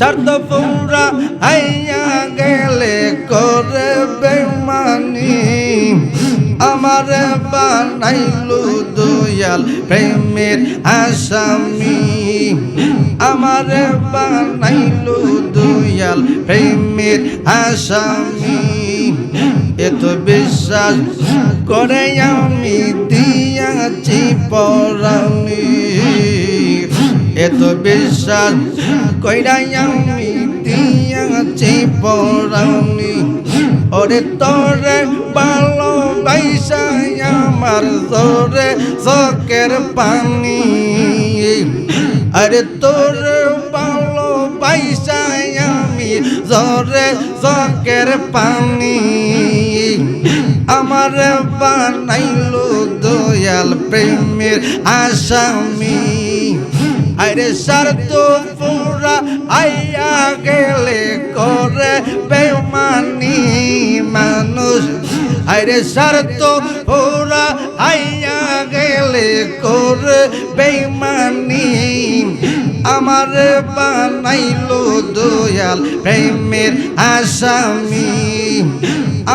শর্ত পুরা আইয়া গেলে করে বেমানি। আমার বানাইলু দয়াল প্রেমের আসামি। আমার বানাইলু দয়াল প্রেমের আসামি। এত বিশ্বাস করে আমি দিয়াছি পরানি। এত বিশ্বাস কইরাই আমি দিয়াছি পরানি ওরে তোরে ভালো বাইসাই আমার জোরে চকের পানি। আরে তোরে ভালো বাইসাই আমি জোরে চকের পানি। আমার বানাইলো দয়াল প্রেমের আসামি আরে শর্ত পুরা আইয়া গেলে করে বেমানি মানুষ। আরে শর্ত পুরা আইয়া গেলে করে বেমানি আমার বানাইলো দয়াল প্রেমের আসামি।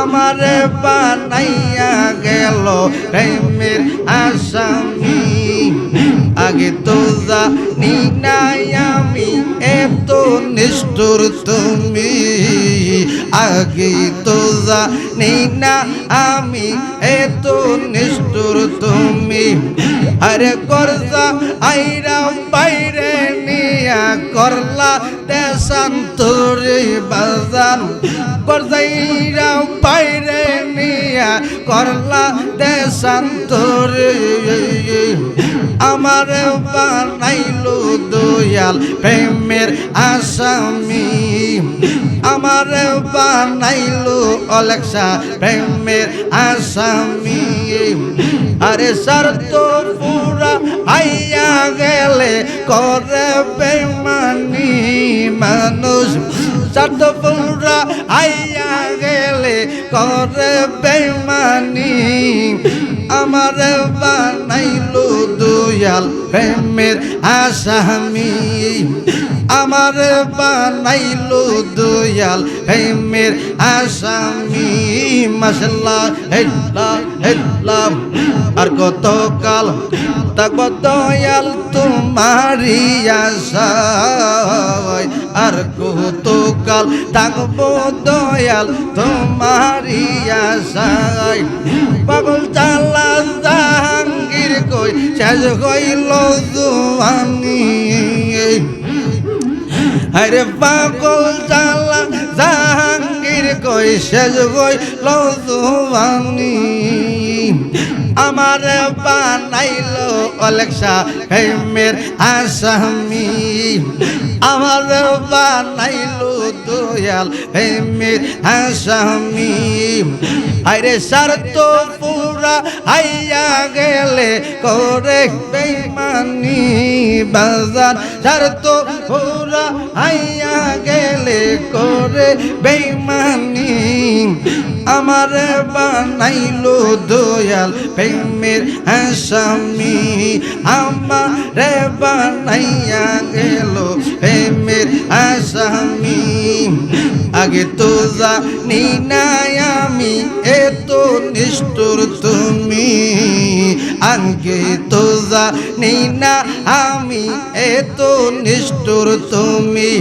আমার বানাইয়া গেল প্রেমের আসামি। আগে তো জানি নাই আমি এত নিষ্ঠুর তুমি। আগে তো জানি না আমি এত নিষ্ঠুর তুমি। আরে করজা আইরা বাইরে নিয়া করলা দেশান্তরে বাজার করজাইরা বাইরে নিয়া করলা দেশান্তরে। আমার বানাইলো দয়াল প্রেমের আসামি। আমার বানাইলো অলেক্সা প্রেমের আসামি। আরে শর্ত পুরা আইয়া গেলে করে বেমানি মানুষ। শর্ত পুরা আইয়া গেলে করে বেমানি আমার বানাইলো দয়াল প্রেমের আসামি আমার বানাইলো দয়াল প্রেমের আসামি মশলা হেল্লা হেল্লা। আর কত কাল তক দয়াল তোমারি আশায়। আর কত কাল থাকব দয়াল তোমারি আশায়। পাগল চালা জাহাঙ্গীর কই, শেষ হইল জুয়ানি। আরে পাগল চালা জাহাঙ্গীর কই, শেষ হইল জুয়ানি। আমার বানাইলো অলেক্সা হেমের আসামি। আমার বানাইলো দয়াল হেমের আসামি। আরে শর্ত পুরা আইয়া গেলে করে বেমানি বাজার সার তো পুরা আইয়া গেলে করে বেমানি আমার বানাইলো দয়াল প্রেমের আসামি। আমার বানাইয়া গেল প্রেমের আসামি। আগে তো জানি নাই আমি এত নিষ্ঠুর তুমি। আগে তো জানি না আমি এত নিষ্ঠুর তুমি।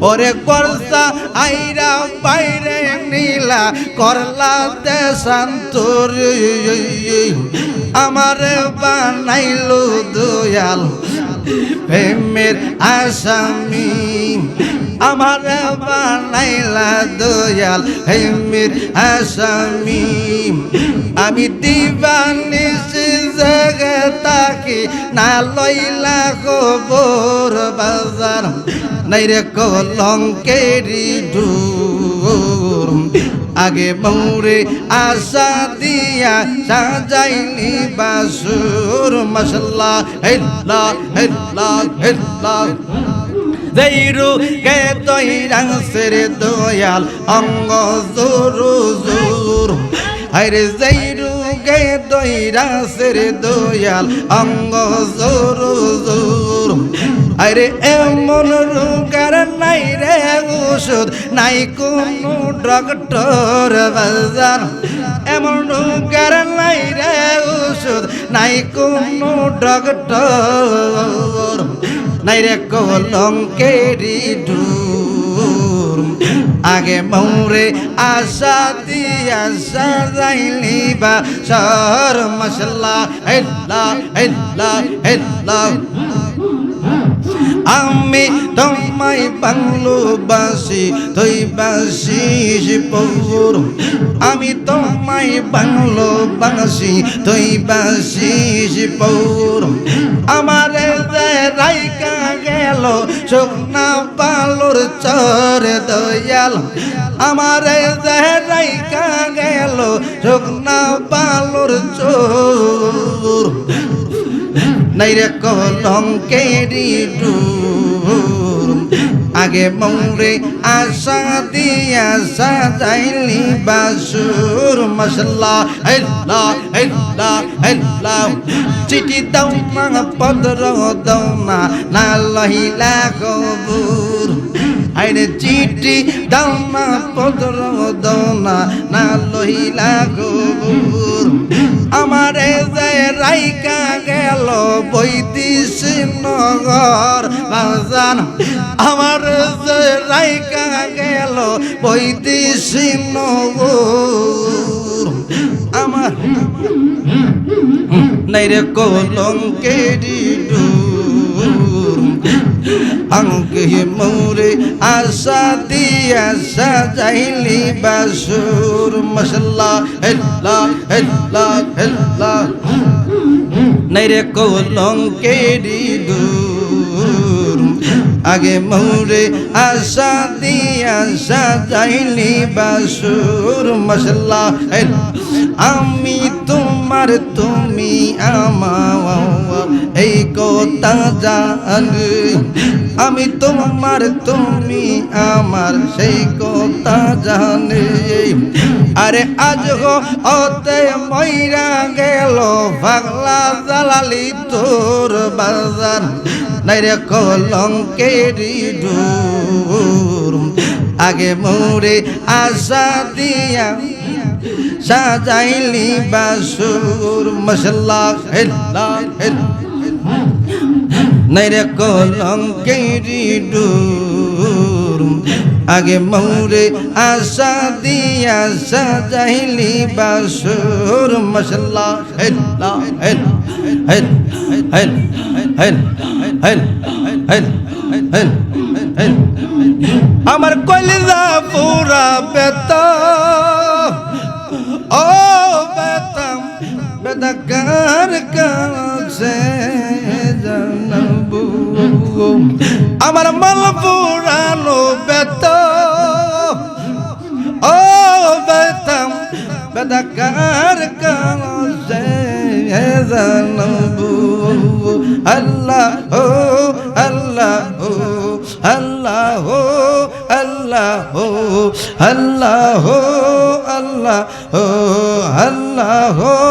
ওরে করসা আইরা বাইরে নীলা করলা দেশান্তর আমার বানাইলো দয়াল প্রেমের আসামি। আমার বানাইলা দয়াল হেমের আসামি। আমি দিবানিস জায়গা তাকি না লইলা খবর বাজার। নাই রে কলঙ্কেরি ঢুর আগে মৌরে আশা দিয়া সাজাইনি বাসুর মশলা হেল্লা হেল্লা হেল্লা। জৈরু কে তৈরাং সেরে দয়াল, অঙ্গ জোরু, জোর। আরে জৈরু গে দইরা সেরে দয়াল, অঙ্গ জোরু, জোর। আরে এমন রোগার নাই ওষুধ, নাই কোনো ডক্টর বাজার। এমন রোগের নাই রে ওষুধ, নাই কোনো ডক্টর। নাই রে কলঙ্কেরি ডুর আগে মৌরে আশা দিয়া সাজাইলি বা, সর মশলা, হেল্লা হেল্লা হেল্লা। আমি তোমায় ভালোবাসি তুই বাসিস পৌর আমি তোমায় ভালোবাসি তুই বাসিস পৌর আমার রাইকা গেল শুকনা পালোর চর দয়াল। আমার রাইকা গেল শুকনা পালোর চোর। নাই রে কলঙ্কেরি ডুর আগে মৌরে আশা দিয়া সাজাইলি বাসুর মশলা হেল্লা হেল্লা হেল্লা। চিঠি দাও না, পদ্র দাও না না লহিলা কবুর। আইরে চিঠি দাও না, পদ্র দাও না না লহিলা কবুর। আমারে যে রাইকা গেল বৈদিশ নগর, বাজান আমার রাইকা গেল বৈদিশ নগর আমার নাই রে কলঙ্কেরি ডুর আঙ্কে মৌরে আশা দিয়া সাজাইলি বাসুর মশলা, হেল্লা হেল্লা হেল্লা। নাই রে কলঙ্কেরি দূর আগে মৌরে আশা দিয়া সাজাইলি বাসুর মশলা আমি তোমার তুমি আমার। এই কথা জান, আমি তোমার, তুমি আমার, সেই কথা জানে। আরে আজ অতে ময়রা গেল পাগলা জালালি তোর বাজার। নাই রে কলঙ্কেরি ডুর আগে মোরে আশা দিয়া সাজাইলি বাসুর। মশলা হেল্লা হেল্লা নৈরে কলঙ্কেরি ডুর। আগে মৌরে আশা দিয়া সাজাইলি বাসুর। মশলা হেল্লা হেল হেল হেল হেল হেল হেল হেল হেল। আমার কলিজা পুরা বেতা ও আমার মাল পুরানো বেত ও বেতাম বেদাকার কাছে জানব। আল্লাহ ও আল্লাহ ও আল্লাহ ও আল্লাহ ও আল্লাহ ও আল্লাহ ও আল্লাহ ও